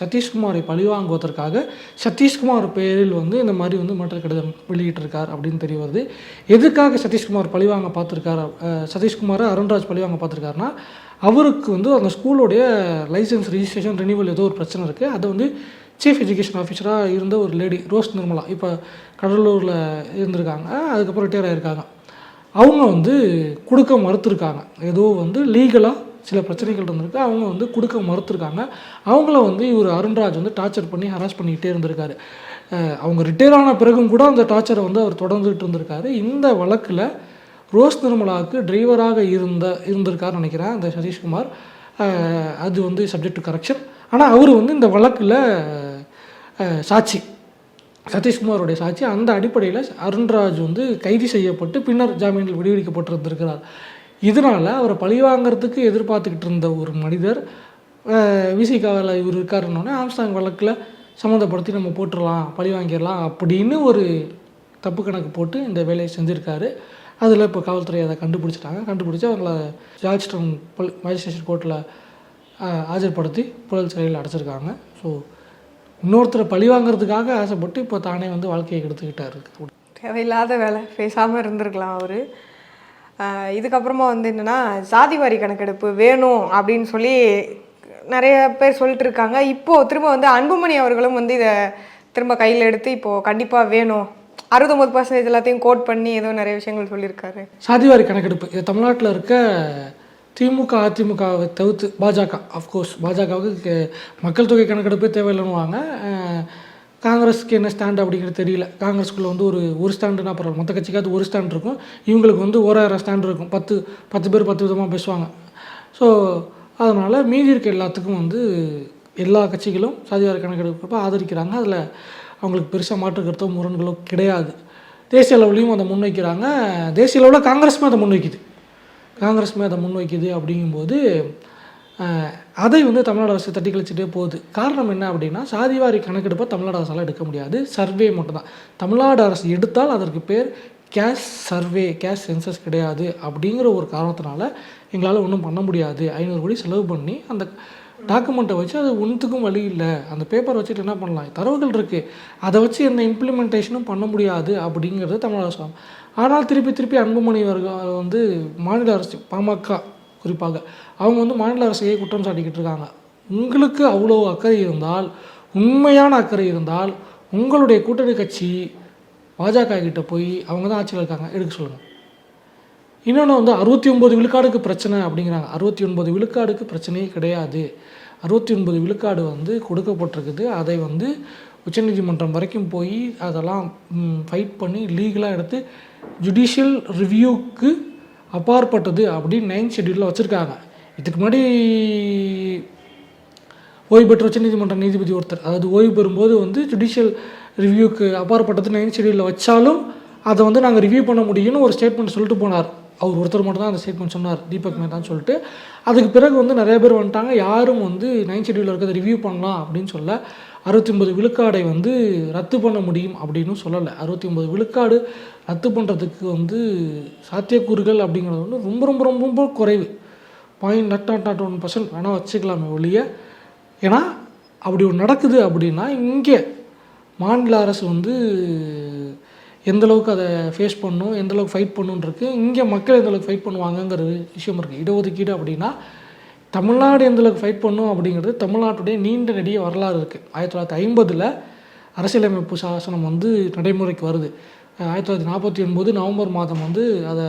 சதீஷ்குமாரை பழிவாங்குவதற்காக சதீஷ்குமார் பேரில் வந்து இந்த மாதிரி வந்து மற்ற கடிதம் வெளியிட்டிருக்கார் அப்படின்னு தெரிய வருது. எதுக்காக சதீஷ்குமார் பழிவாங்க பார்த்துருக்காரு? சதீஷ்குமாரை அருண்ராஜ் பழிவாங்க பார்த்துருக்காருன்னா அவருக்கு வந்து அந்த ஸ்கூலோடைய லைசன்ஸ் ரிஜிஸ்ட்ரேஷன் ரெனிவல் ஏதோ ஒரு பிரச்சனை இருக்குது அதை வந்து சீஃப் எஜுகேஷன் ஆஃபீஸராக இருந்த ஒரு லேடி ரோஸ் நிர்மலா. இப்போ கடலூரில் இருந்திருக்காங்க. அதுக்கப்புறம் ரிட்டையர் ஆகிருக்காங்க அவங்க வந்து கொடுக்க மறுத்துருக்காங்க. ஏதோ வந்து லீகலாக சில பிரச்சனைகள் இருந்திருக்கு. அவங்க வந்து கொடுக்க மறுத்துருக்காங்க. அவங்கள வந்து இவர் அருண்ராஜ் வந்து டார்ச்சர் பண்ணி ஹராஸ் பண்ணிக்கிட்டே இருந்திருக்காரு. அவங்க ரிட்டையர் ஆன பிறகும் கூட அந்த டார்ச்சரை வந்து அவர் தொடர்ந்துகிட்டு இருந்திருக்காரு. இந்த வழக்கில் ரோஸ் நிர்மலாவுக்கு டிரைவராக இருந்த இருந்திருக்காருன்னு நினைக்கிறேன் அந்த சதீஷ்குமார். அது வந்து சப்ஜெக்ட் டு கரெக்ஷன் ஆனால் அவர் வந்து இந்த வழக்கில் சாட்சி. சதீஷ்குமாரோடைய சாட்சி. அந்த அடிப்படையில் அருண்ராஜ் வந்து கைது செய்யப்பட்டு பின்னர் ஜாமீனில் விடுவிக்கப்பட்டிருந்திருக்கிறார். இதனால் அவரை பழிவாங்கிறதுக்கு எதிர்பார்த்துக்கிட்டு இருந்த ஒரு மனிதர் விசிகாவில் இவர் இருக்காருன்னொடனே ஆம்ஸ்டாங் வழக்கில் சம்மந்தப்படுத்தி நம்ம போட்டுடலாம் பழி வாங்கிடலாம் அப்படின்னு ஒரு தப்பு கணக்கு போட்டு இந்த வேலையை செஞ்சுருக்காரு. அதில் இப்போ காவல்துறை அதை கண்டுபிடிச்சிட்டாங்க. கண்டுபிடிச்சி அவங்கள ஜார்ஜ் டவுன் பல் மேஜிஸ்ட்ரேஷன் கோர்ட்டில் ஆஜர்படுத்தி புழல் சிறையில் அடைச்சிருக்காங்க. ஸோ இன்னொருத்தரை பழி வாங்குறதுக்காக ஆசைப்பட்டு இப்போ தானே வந்து வாழ்க்கையை கெடுத்துக்கிட்டாரு. தேவையில்லாத வேலை. பேசாமல் இருந்திருக்கலாம் அவர். இதுக்கப்புறமா வந்து என்னென்னா சாதிவாரி கணக்கெடுப்பு வேணும் அப்படின்னு சொல்லி நிறைய பேர் சொல்லிட்டு இருக்காங்க. இப்போது திரும்ப வந்து அன்புமணி அவர்களும் வந்து இதை திரும்ப கையில் எடுத்து இப்போது கண்டிப்பாக வேணும் அறுபத்தொம்பது பர்சன்டேஜ் எல்லாத்தையும் கோட் பண்ணி ஏதோ நிறைய விஷயங்கள் சொல்லியிருக்காரு. சாதிவாரி கணக்கெடுப்பு. இது தமிழ்நாட்டில் இருக்க திமுக அதிமுகவை தவிர்த்து பாஜக. அஃப்கோர்ஸ் பாஜகவுக்கு மக்கள் தொகை கணக்கெடுப்பே தேவையில்லைன்னுவாங்க. காங்கிரஸ்க்கு என்ன ஸ்டாண்ட் அப்படிங்கிறது தெரியல. காங்கிரஸ்குள்ளே வந்து ஒரு ஒரு ஸ்டாண்டுனா பரவாயில்ல. மற்ற கட்சிக்காவது ஒரு ஸ்டாண்ட் இருக்கும். இவங்களுக்கு வந்து ஓராயிரம் ஸ்டாண்ட் இருக்கும். பத்து பத்து பேர் பத்து விதமாக பேசுவாங்க. ஸோ அதனால் மீதி இருக்க எல்லாத்துக்கும் வந்து எல்லா கட்சிகளும் சாதிவாரி கணக்கெடுப்பை ஆதரிக்கிறாங்க. அதில் அவங்களுக்கு பெருசாக மாற்று கருத்தோ முரண்களோ கிடையாது. தேசிய அளவுலையும் அதை முன்வைக்கிறாங்க. தேசிய அளவில் காங்கிரஸுமே அதை முன்வைக்குது. காங்கிரஸுமே அதை முன்வைக்குது அப்படிங்கும்போது அதை வந்து தமிழ்நாடு அரசு தட்டி கழிச்சுட்டே போகுது. காரணம் என்ன அப்படின்னா சாதிவாரி கணக்கெடுப்பை தமிழ்நாடு அரசால் எடுக்க முடியாது. சர்வே மட்டும்தான். தமிழ்நாடு அரசு எடுத்தால் அதற்கு பேர் கேஷ் சர்வே கேஷ் சென்சஸ் கிடையாது அப்படிங்கிற ஒரு காரணத்தினால எங்களால் ஒன்றும் பண்ண முடியாது. ஐநூறு கோடி செலவு பண்ணி அந்த டாக்குமெண்ட்டை வச்சு அது ஒன்றுத்துக்கும் வழி இல்லை. அந்த பேப்பர் வச்சுட்டு என்ன பண்ணலாம்? தரவுகள் இருக்குது அதை வச்சு எந்த இம்ப்ளிமெண்டேஷனும் பண்ண முடியாது அப்படிங்கிறது தமிழக அரசாங்கம் ஆனால் திருப்பி திருப்பி அன்புமணி அவர்கள் வந்து மாநில அரசு பாமக குறிப்பாக அவங்க வந்து மாநில அரசையே குற்றம் சாட்டிக்கிட்டு இருக்காங்க. உங்களுக்கு அவ்வளோ அக்கறை இருந்தால் உண்மையான அக்கறை இருந்தால் உங்களுடைய கூட்டணி கட்சி பாஜக கிட்ட போய் அவங்க தான் ஆட்சியில் இருக்காங்க. எடுக்க சொல்லுங்கள் இன்னொன்று வந்து அறுபத்தி ஒம்பது விழுக்காடுக்கு பிரச்சனை அப்படிங்கிறாங்க. அறுபத்தி ஒன்பது விழுக்காடுக்கு பிரச்சனையே கிடையாது. அறுபத்தி ஒன்பது விழுக்காடு வந்து கொடுக்கப்பட்டிருக்குது. அதை வந்து உச்சநீதிமன்றம் வரைக்கும் போய் அதெல்லாம் ஃபைட் பண்ணி லீகலாக எடுத்து ஜுடிஷியல் ரிவ்யூக்கு அப்பாற்பட்டது அப்படின்னு நைன் ஷெட்யூலில் வச்சுருக்காங்க. இதுக்கு முன்னாடி ஓய்வு பெற்ற உச்சநீதிமன்ற நீதிபதி ஒருத்தர். அதாவது ஓய்வு பெறும்போது வந்து ஜுடிஷியல் ரிவ்யூக்கு அப்பாற்பட்டது நைன்த் ஷெட்யூலில் வச்சாலும் அதை வந்து நாங்கள் ரிவ்யூ பண்ண முடியும்னு ஒரு ஸ்டேட்மெண்ட் சொல்லிட்டு போனார். அவர் ஒருத்தர் மட்டும் தான் அந்த ஸ்டேட்மெண்ட் சொன்னார். தீபக் மேத்தான்னு சொல்லிட்டு. அதுக்கு பிறகு வந்து நிறைய பேர் வந்துட்டாங்க. யாரும் வந்து நைன் ஷெட்யூலில் இருக்கிறத ரிவ்யூ பண்ணலாம் அப்படின்னு சொல்ல அறுபத்தி ஒன்பது விழுக்காடை வந்து ரத்து பண்ண முடியும் அப்படின்னு சொல்லலை. அறுபத்தி ஒன்பது விழுக்காடு ரத்து பண்ணுறதுக்கு வந்து சாத்தியக்கூறுகள் அப்படிங்கிறது வந்து ரொம்ப ரொம்ப ரொம்ப ரொம்ப குறைவு. Point not not not one percent வேணால் வச்சுக்கலாமே ஒழிய. ஏன்னா அப்படி ஒன்று நடக்குது அப்படின்னா இங்கே மாநில அரசு வந்து எந்தளவுக்கு அதை ஃபேஸ் பண்ணும் எந்தளவுக்கு ஃபைட் பண்ணுன்றிருக்கு இங்கே மக்கள் எந்த அளவுக்கு ஃபைட் பண்ணுவாங்கங்கிற விஷயம் இருக்குது இடஒதுக்கீடு அப்படின்னா தமிழ்நாடு எந்தளவுக்கு ஃபைட் பண்ணும் அப்படிங்கிறது தமிழ்நாட்டுடைய நீண்ட நெடிய வரலாறு இருக்குது ஆயிரத்தி தொள்ளாயிரத்தி ஐம்பதில் அரசியலமைப்பு சாசனம் வந்து நடைமுறைக்கு வருது. ஆயிரத்தி தொள்ளாயிரத்தி நாற்பத்தி ஒன்பது நவம்பர் மாதம் வந்து அதை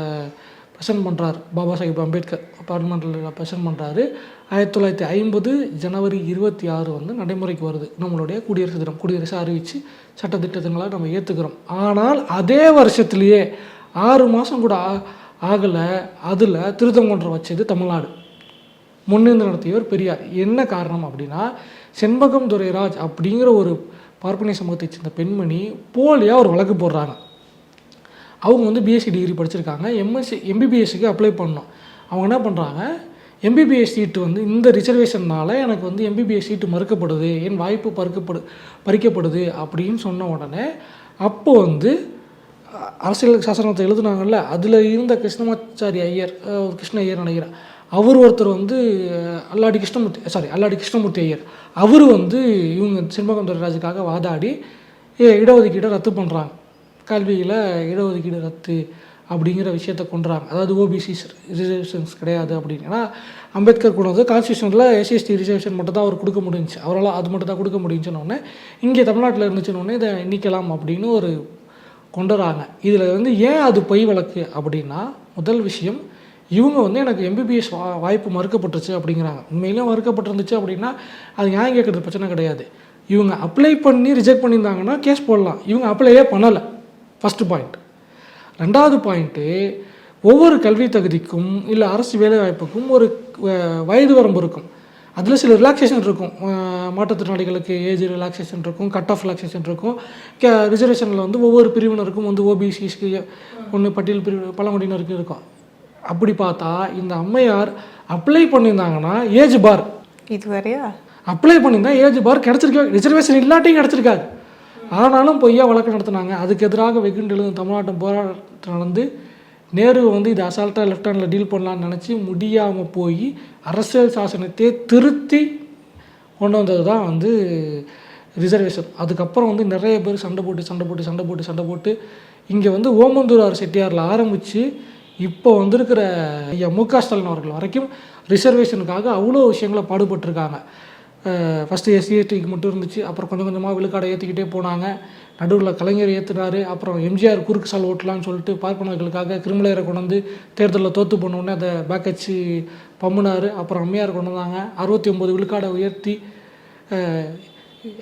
பிரசன்ட் பண்ணுறார் பாபா சாஹிப் அம்பேத்கர் பார்லிமெண்ட்டில் பிரசன்ட் பண்ணுறாரு ஆயிரத்தி தொள்ளாயிரத்தி ஐம்பது ஜனவரி இருபத்தி ஆறு வந்து நடைமுறைக்கு வருது. நம்மளுடைய குடியரசு தினம் குடியரசு அறிவித்து சட்டத்திட்டங்களை நம்ம ஏற்றுக்கிறோம் ஆனால் அதே வருஷத்துலேயே ஆறு மாதம் கூட ஆ ஆகலை. அதில் திருத்தம் கொண்டு வச்சது தமிழ்நாடு. முன்னிருந்து நடத்தியவர் பெரியார். என்ன காரணம் அப்படின்னா செண்பகம் துரைராஜ் அப்படிங்கிற ஒரு பார்ப்பனிய சமூகத்தை சேர்ந்த பெண்மணி போலியாக ஒரு வழக்கு போடுறாங்க. அவங்க வந்து பிஎஸ்சி டிகிரி படிச்சிருக்காங்க. எம்எஸ்சி எம்பிபிஎஸ்சிக்கு அப்ளை பண்ணோம் அவங்க என்ன பண்ணுறாங்க எம்பிபிஎஸ் சீட்டு வந்து இந்த ரிசர்வேஷன்னால எனக்கு வந்து எம்பிபிஎஸ் சீட்டு மறுக்கப்படுது. என் வாய்ப்பு பறிக்கப்படு பறிக்கப்படுது அப்படின்னு சொன்ன உடனே அப்போ வந்து அரசியல் சாசனத்தை எழுதுனாங்கல்ல அதில் இருந்த கிருஷ்ணமாச்சாரி ஐயர் கிருஷ்ண ஐயர் நினைக்கிறேன். அவர் ஒருத்தர் வந்து அல்லாடி கிருஷ்ணமூர்த்தி சாரி அல்லாடி கிருஷ்ணமூர்த்தி ஐயர். அவர் வந்து இவங்க செண்பகம் துரைராஜுக்காக வாதாடி இடஒதுக்கீடை ரத்து பண்ணுறாங்க கல்வியில் இடஒதுக்கீடு ரத்து அப்படிங்கிற விஷயத்த கொண்டுறாங்க அதாவது ஓபிசி ரிசர்வேஷன்ஸ் கிடையாது அப்படின்னு. ஏன்னா அம்பேத்கர் கொண்டு வந்து கான்ஸ்டியூஷனில் எஸ்சிஎஸ்டி ரிசர்வேஷன் மட்டும் தான் அவர் கொடுக்க முடிஞ்சு அவரால் அது மட்டும் தான் கொடுக்க முடிஞ்சுன்னு இங்கே தமிழ்நாட்டில் இருந்துச்சுன்னு இதை நீக்கலாம் அப்படின்னு ஒரு கொண்டுறாங்க. இதில் வந்து ஏன் அது பொய் வழக்கு அப்படின்னா முதல் விஷயம் இவங்க வந்து எனக்கு எம்பிபிஎஸ் வா வாய்ப்பு மறுக்கப்பட்டுருச்சு அப்படிங்கிறாங்க. உண்மையிலேயே மறுக்கப்பட்டிருந்துச்சு அப்படின்னா அது நியாயம் கேட்குறது பிரச்சனை கிடையாது. இவங்க அப்ளை பண்ணி ரிஜெக்ட் பண்ணியிருந்தாங்கன்னா கேஸ் போடலாம். இவங்க அப்ளையே பண்ணலை. ஃபஸ்ட்டு பாயிண்ட் ரெண்டாவது பாயிண்ட்டு ஒவ்வொரு கல்வி தகுதிக்கும் இல்லை அரசு வேலைவாய்ப்புக்கும் ஒரு வயது வரம்பு இருக்கும். அதில் சில ரிலாக்ஸேஷன் இருக்கும். மாற்றுத்திறனாளிகளுக்கு ஏஜ் ரிலாக்ஸேஷன் இருக்கும் கட் ஆஃப் ரிலாக்ஸேஷன் இருக்கும். கே ரிசர்வேஷனில் வந்து ஒவ்வொரு பிரிவினருக்கும் வந்து ஓபிசிஸ்க்கு ஒன்று பட்டியல் பிரிவு பழங்குடியினருக்கு இருக்கும். அப்படி பார்த்தா இந்த அம்மையார் அப்ளை பண்ணியிருந்தாங்கன்னா ஏஜ் பார் இதுவரையா? அப்ளை பண்ணியிருந்தா ஏஜ் பார் கிடச்சிருக்க ரிசர்வேஷன் இல்லாட்டியும் கிடச்சிருக்காது. ஆனாலும் பொய்யா வழக்கு நடத்தினாங்க. அதுக்கு எதிராக வெகுண்டு எழுதும் தமிழ்நாட்டு போராட்டம் நடந்து நேரு வந்து இது அசால்ட்டாக லெஃப்ட் ஹேண்டில் டீல் பண்ணலான்னு நினச்சி முடியாமல் போய் அரசியல் சாசனத்தை திருத்தி கொண்டு வந்தது தான் வந்து ரிசர்வேஷன் அதுக்கப்புறம் வந்து நிறைய பேர் சண்டை போட்டு சண்டை போட்டு சண்டை போட்டு சண்டை போட்டு இங்கே வந்து ஓமந்தூரார் செட்டியாரில் ஆரம்பித்து இப்போ வந்திருக்கிற ஐயா மு க ஸ்டாலின் அவர்கள் வரைக்கும் ரிசர்வேஷனுக்காக அவ்வளோ விஷயங்களை பாடுபட்டிருக்காங்க. ஃபஸ்ட்டு எஸ்சிஎஸ்டிக்கு மட்டும் இருந்துச்சு. அப்புறம் கொஞ்சம் கொஞ்சமாக விழுக்காடை ஏற்றிக்கிட்டே போனாங்க. நடுவில் கலைஞர் ஏற்றுனாரு அப்புறம் எம்ஜிஆர் குறுக்கு சால் ஓட்டலான்னு சொல்லிட்டு பார்ப்பனர்களுக்காக கிரிமினலரை கொண்டு வந்து தேர்தலில் தோற்று போனோடனே அதை பேக் வச்சு பம்முனார். அப்புறம் அம்மையார் கொண்டு வந்தாங்க. அறுபத்தி ஒம்பது விழுக்காடை உயர்த்தி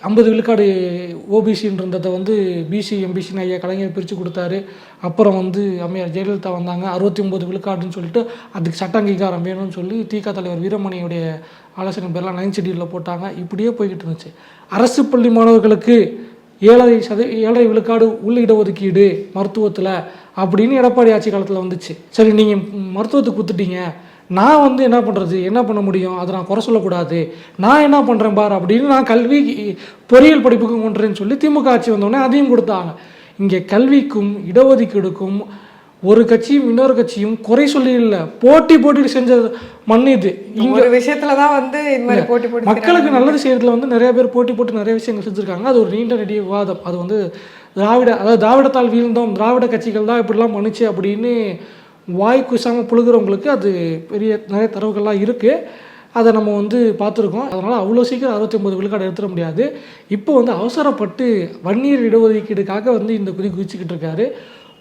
ஐம்பது விழுக்காடு ஓபிசின்றதை வந்து பிசி எம்பிசின்னு ஐயா கலைஞர் பிரித்து கொடுத்தாரு. அப்புறம் வந்து அம்மையார் ஜெயலலிதா வந்தாங்க. அறுபத்தி ஒம்பது விழுக்காடுன்னு சொல்லிட்டு அதுக்கு சட்ட அங்கீகாரம் வேணும்னு சொல்லி திக தலைவர் வீரமணியுடைய ஆலோசனை பேர்லாம் நைன் ஷெடியூலில் போட்டாங்க. இப்படியே போய்கிட்டு இருந்துச்சு. அரசு பள்ளி மாணவர்களுக்கு ஏழரை சத ஏழரை விழுக்காடு உள் இடஒதுக்கீடு மருத்துவத்தில் அப்படின்னு எடப்பாடி ஆட்சி காலத்தில் வந்துச்சு. சரி நீங்கள் மருத்துவத்துக்கு கொடுத்துட்டீங்க. நான் வந்து என்ன பண்ணுறது என்ன பண்ண முடியும்? அதை நான் குறை சொல்லக்கூடாது. நான் என்ன பண்ணுறேன் பார் அப்படின்னு நான் கல்வி பொறியியல் படிப்புக்கு கொண்டுறேன்னு சொல்லி திமுக ஆட்சி வந்தோடனே அதையும் கொடுத்தாங்க. இங்கே கல்விக்கும் இடஒதுக்கீடுக்கும் ஒரு கட்சியும் இன்னொரு கட்சியும் குறை சொல்லி இல்லை போட்டி போட்டி செஞ்ச மண் இது. இங்க விஷயத்துல தான் வந்து மாதிரி போட்டி போட்டு மக்களுக்கு நல்லது செய்யறதுல வந்து நிறைய பேர் போட்டி போட்டு நிறைய விஷயங்கள் செஞ்சுருக்காங்க. அது ஒரு நீண்ட நெடிய விவாதம். அது வந்து திராவிட அதாவது திராவிடத்தால் வீழ்ந்தோம் திராவிட கட்சிகள் தான் இப்படிலாம் பண்ணுச்சு அப்படின்னு வாய் குசாமல் புழுகிறவங்களுக்கு அது பெரிய நிறைய தரவுகள்லாம் இருக்குது அதை நம்ம வந்து பார்த்துருக்கோம். அதனால் அவ்வளோ சீக்கிரம் அறுபத்தி ஒம்பது விழுக்காடு எடுத்துட முடியாது. இப்போ வந்து அவசரப்பட்டு வன்னியர் இடஒதுக்கீடுக்காக வந்து இந்த குதி குதிச்சுக்கிட்டு இருக்காரு.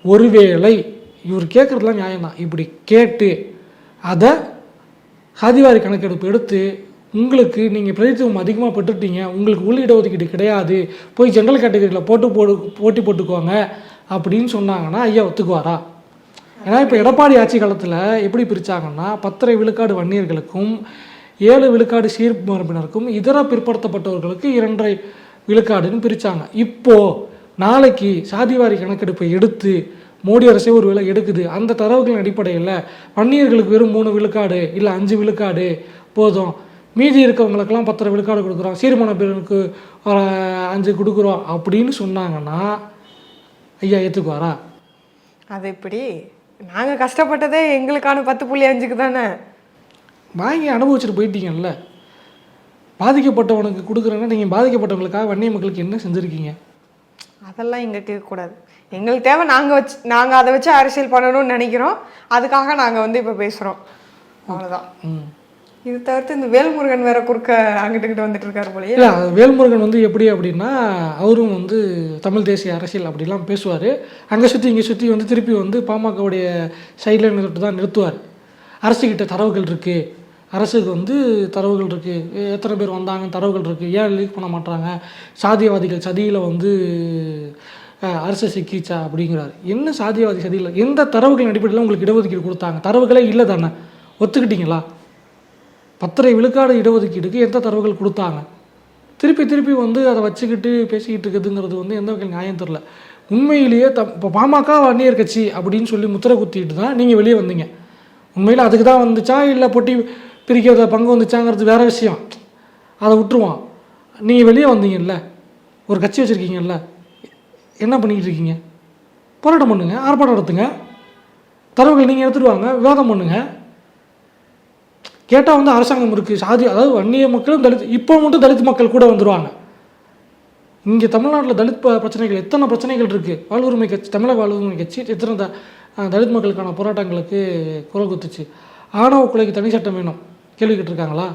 ஒருவேளை இவர் கேட்குறதுலாம் நியாயம்தான். இப்படி கேட்டு அதை சாதிவாரி கணக்கெடுப்பு எடுத்து உங்களுக்கு நீங்கள் பிரதித்துவம் அதிகமாக பெற்றுட்டீங்க. உங்களுக்கு உள் இடஒதுக்கீடு கிடையாது. போய் ஜென்ரல் கேட்டகரியில் போட்டு போடு போட்டி போட்டுக்கோங்க அப்படின்னு சொன்னாங்கன்னா ஐயா ஒத்துக்குவாரா? ஏன்னா இப்போ எடப்பாடி ஆட்சி காலத்தில் எப்படி பிரித்தாங்கன்னா பத்தரை விழுக்காடு வன்னியர்களுக்கும் ஏழு விழுக்காடு சீர்மரபினருக்கும் இதர பிற்படுத்தப்பட்டவர்களுக்கு இரண்டரை விழுக்காடுன்னு பிரித்தாங்க இப்போது நாளைக்கு சாதிவாரி கணக்கெடுப்பை எடுத்து மோடி அரசே ஒரு விலை எடுக்குது. அந்த தரவுகளின் அடிப்படையில் வன்னியர்களுக்கு வெறும் மூணு விழுக்காடு இல்லை அஞ்சு விழுக்காடு போதும். மீதி இருக்கவங்களுக்கெல்லாம் பத்தரை விழுக்காடு கொடுக்குறோம். சீர்மான பேருக்கு அஞ்சு கொடுக்குறோம் அப்படின்னு சொன்னாங்கன்னா ஐயா ஏற்றுக்குவாரா அது இப்படி நாங்க கஷ்டப்பட்டதே எங்களுக்கான பத்து புள்ளி அஞ்சுக்கு தானே. வாங்கி அனுபவிச்சுட்டு போயிட்டீங்கல்ல? பாதிக்கப்பட்டவனுக்கு கொடுக்குறேன்னா நீங்கள் பாதிக்கப்பட்டவங்களுக்காக வன்னிய மக்களுக்கு என்ன செஞ்சுருக்கீங்க? அதெல்லாம் இங்க கேட்கக்கூடாது. எங்களுக்கு தேவை நாங்க வச்சு நாங்க அதை வச்சு அரசியல் பண்ணணும்னு நினைக்கிறோம். அதுக்காக நாங்க வந்து இப்ப பேசுறோம். அவ்வளவுதான். ம். இது தவிர்த்து இந்த வேல்முருகன் வேற குறுக்க அங்கிட்டு இங்கிட்டு வந்துட்டு இருக்காரு போலயே. இல்லை வேல்முருகன் வந்து எப்படி அப்படின்னா அவரும் வந்து தமிழ் தேசிய அரசியல் அப்படிலாம் பேசுவார். அங்கே சுற்றி இங்கே சுற்றி வந்து திருப்பி வந்து பாமகவுடைய சைடில் நிறுத்து தான் நிறுத்துவார். அரசுக்கிட்ட தரவுகள் இருக்குது அரசுக்கு வந்து தரவுகள் இருக்குது எத்தனை பேர் வந்தாங்க தரவுகள் இருக்குது ஏன் லீக் பண்ண மாட்டாங்க சாதியவாதிகள் சதியில் வந்து அரசு சிக்கிச்சா அப்படிங்கிறார். என்ன சாதியவாதி சதியில்? எந்த தரவுகளின் அடிப்படையில் உங்களுக்கு இடஒதுக்கீடு கொடுத்தாங்க? தரவுகளே இல்லை தானே? ஒத்துக்கிட்டீங்களா? பத்தரை விழுக்காடு இடஒதுக்கீடுக்கு எந்த தரவுகள் கொடுத்தாங்க? திருப்பி திருப்பி வந்து அதை வச்சுக்கிட்டு பேசிக்கிட்டு இருக்குதுங்கிறது வந்து எந்த வகையில் நியாயம் தெரில உண்மையிலேயே த இப்போ பாமக அந்நியர் கட்சி அப்படின்னு சொல்லி முத்திரை குத்திட்டு தான் நீங்கள் வெளியே வந்தீங்க. உண்மையில் அதுக்கு தான் வந்துச்சா? இல்லை பொட்டி பிரிக்கிறத பங்கு வந்துச்சாங்கிறது வேற விஷயம். அதை விட்டுருவான். நீங்கள் வெளியே வந்தீங்கல்ல? ஒரு கட்சி வச்சுருக்கீங்கல்ல? என்ன பண்ணிக்கிட்டு இருக்கீங்க? போராட்டம் பண்ணுங்கள் ஆர்ப்பாட்டம் நடத்துங்க. தரவுகள் நீங்கள் எடுத்துகிட்டு வாங்க விவாதம் பண்ணுங்கள் கேட்டால் வந்து அரசாங்கம் இருக்குது சாதி அதாவது வன்னிய மக்களும் தலித் இப்போ மட்டும் தலித் மக்கள் கூட வந்துடுவாங்க இங்கே தமிழ்நாட்டில் தலித் பிரச்சனைகள் எத்தனை பிரச்சனைகள் இருக்குது வாழ்வுரிமை கட்சி தமிழக வாழ்வுரிமை கட்சி எத்தனை த தலித் மக்களுக்கான போராட்டங்களுக்கு குரல் குத்துச்சு. ஆணவ கொலைக்கு தனி சட்டம் வேணும். கேள்வி கேட்டிருக்காங்களா?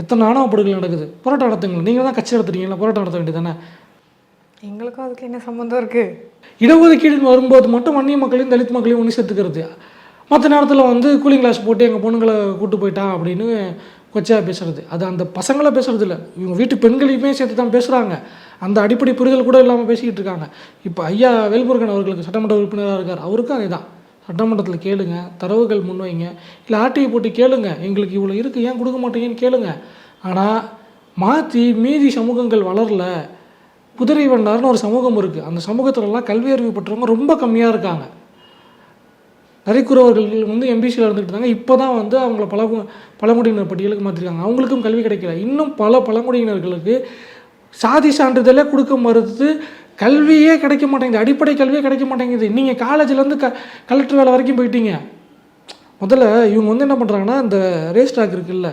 எத்தனை ஆணவ படுகொலை நடக்குது? போராட்டம் நடத்துங்களா நீங்கள் தான் கட்சி நடத்துறீங்களா போராட்டம் நடத்த வேண்டியதானே எங்களுக்கும் அதுக்கு என்ன சம்மந்தம் இருக்கு? இடஒதுக்கீடுன்னு வரும்போது மட்டும் வன்னிய மக்களையும் தலித் மக்களையும் ஒன்று சேர்த்துக்கிறது. மற்ற நேரத்தில் வந்து கூலிங் கிளாஸ் போட்டு எங்கள் பொண்ணுங்களை கூட்டு போயிட்டான் அப்படின்னு கொச்சையாக பேசுகிறது அது அந்த பசங்களை பேசுகிறது இல்லை. இவங்க வீட்டு பெண்களையுமே சேர்த்து தான் பேசுகிறாங்க அந்த அடிப்படை புரிதல் கூட இல்லாமல் பேசிக்கிட்டு இருக்காங்க. இப்போ ஐயா வேல்முருகன் அவர்களுக்கு சட்டமன்ற உறுப்பினராக இருக்கார். அவருக்கும் அதே தான் சட்டமன்றத்தில் கேளுங்க தரவுகள் முன்வைங்க இல்லை ஆர்டிஐ போட்டு கேளுங்க. எங்களுக்கு இவ்வளோ இருக்குது ஏன் கொடுக்க மாட்டீங்கன்னு கேளுங்க. ஆனால் மாற்றி மீதி சமூகங்கள் வளரல. குதிரை வண்டார்னு ஒரு சமூகம் இருக்குது அந்த சமூகத்துலலாம் கல்வி அறிவு பெற்றவங்க ரொம்ப கம்மியாக இருக்காங்க. நரிக்குறவர்கள் வந்து எம்பிசியில் இருந்துகிட்டு இருந்தாங்க. இப்போ தான் வந்து அவங்கள பல பழங்குடியினர் பட்டியலுக்கு மாற்றிருக்காங்க அவங்களுக்கும் கல்வி கிடைக்கல. இன்னும் பல பழங்குடியினர்களுக்கு சாதி சான்றிதழே கொடுக்க மறுத்து கல்வியே கிடைக்க மாட்டேங்குது. அடிப்படை கல்வியே கிடைக்க மாட்டேங்குது. நீங்கள் காலேஜ்லேருந்து க கலெக்டர் வேலை வரைக்கும் போயிட்டீங்க. முதல்ல இவங்க வந்து என்ன பண்ணுறாங்கன்னா இந்த ரேஸ் ட்ராக் இருக்குல்ல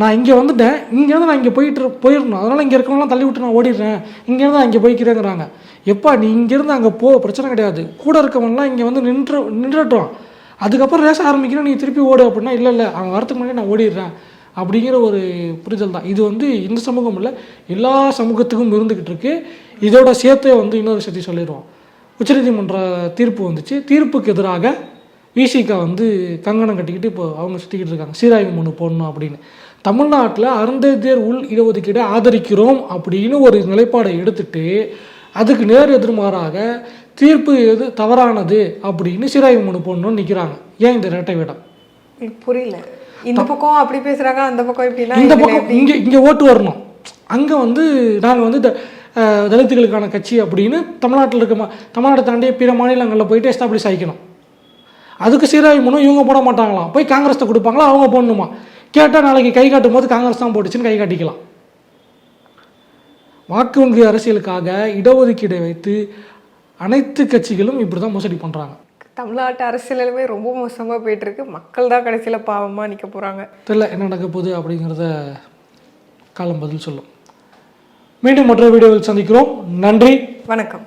நான் இங்கே வந்துட்டேன் இங்கேருந்து நான் இங்கே போயிட்டு போயிடணும். அதனால் இங்கே இருக்கவங்களாம் தள்ளி விட்டு நான் ஓடிடுறேன். இங்கேருந்து நான் இங்கே போய்க்கிறேங்கிறாங்க. எப்பா நீ இங்கேருந்து அங்கே போ பிரச்சனை கிடையாது. கூட இருக்கவங்கலாம் இங்கே வந்து நின்று நின்றுட்டோம். அதுக்கப்புறம் ரேச ஆரம்பிக்கணும் நீ திருப்பி ஓடு அப்படின்னா இல்லை இல்லை அவன் வரத்துக்கு முன்னாடி நான் ஓடிடுறேன். அப்படிங்கிற ஒரு புரிதல் தான். இது வந்து இந்த சமூகம் இல்லை எல்லா சமூகத்துக்கும் இருந்துக்கிட்டு இருக்கு. இதோட சேர்த்தே வந்து இன்னொரு விஷயத்தையும் சொல்லிடுவோம். உச்சநீதிமன்ற தீர்ப்பு வந்துச்சு. தீர்ப்புக்கு எதிராக விசிகா வந்து கங்கணம் கட்டிக்கிட்டு இப்போ அவங்க சுற்றிக்கிட்டு இருக்காங்க. சீராய்வு மனு போடணும் அப்படின்னு. தமிழ்நாட்டில் அருந்ததியர் உள் இடஒதுக்கீடு ஆதரிக்கிறோம் அப்படின்னு ஒரு நிலைப்பாடை எடுத்துட்டு அதுக்கு நேர் எதிர்மாறாக தீர்ப்பு எது தவறானது அப்படின்னு சீராய்வு மனு போடணும்னு நிற்கிறாங்க ஏன் இந்த இரட்டை வேடம்? புரியல. இந்த பக்கம் அப்படி பேசுறாங்க அந்த பக்கம் இப்படின்னா இந்த பக்கம் இங்கே இங்கே ஓட்டு வரணும். அங்கே வந்து நாங்கள் வந்து த- அஹ், தலித்துகளுக்கான கட்சி அப்படின்னு தமிழ்நாட்டில் இருக்க தமிழ்நாட்டை தாண்டி பிற மாநிலங்களில் போயிட்டு எஸ்டாப்ளிஷ் ஆகிக்கணும். அதுக்கு சீராய்வு மனு இவங்க போட மாட்டாங்களாம். போய் காங்கிரஸ்ட்ட கொடுப்பாங்களா அவங்க போடணுமா? கேட்டால் நாளைக்கு கை காட்டும் போது காங்கிரஸ் தான் போட்டுச்சுன்னு கை காட்டிக்கலாம். வாக்கு வங்கி அரசியலுக்காக இடஒதுக்கீடை வைத்து அனைத்து கட்சிகளும் இப்படி தான் மோசடி பண்ணுறாங்க தமிழ்நாட்டு அரசியலுமே ரொம்ப மோசமா போயிட்டு இருக்கு மக்கள் தான் கடைசியில பாவமா நிக்க போறாங்க. தெரியல என்ன நடக்க போகுது அப்படிங்கிறத காலம் பதில் சொல்லும். மீண்டும் மற்ற வீடியோவில் சந்திக்கிறோம். நன்றி. வணக்கம்.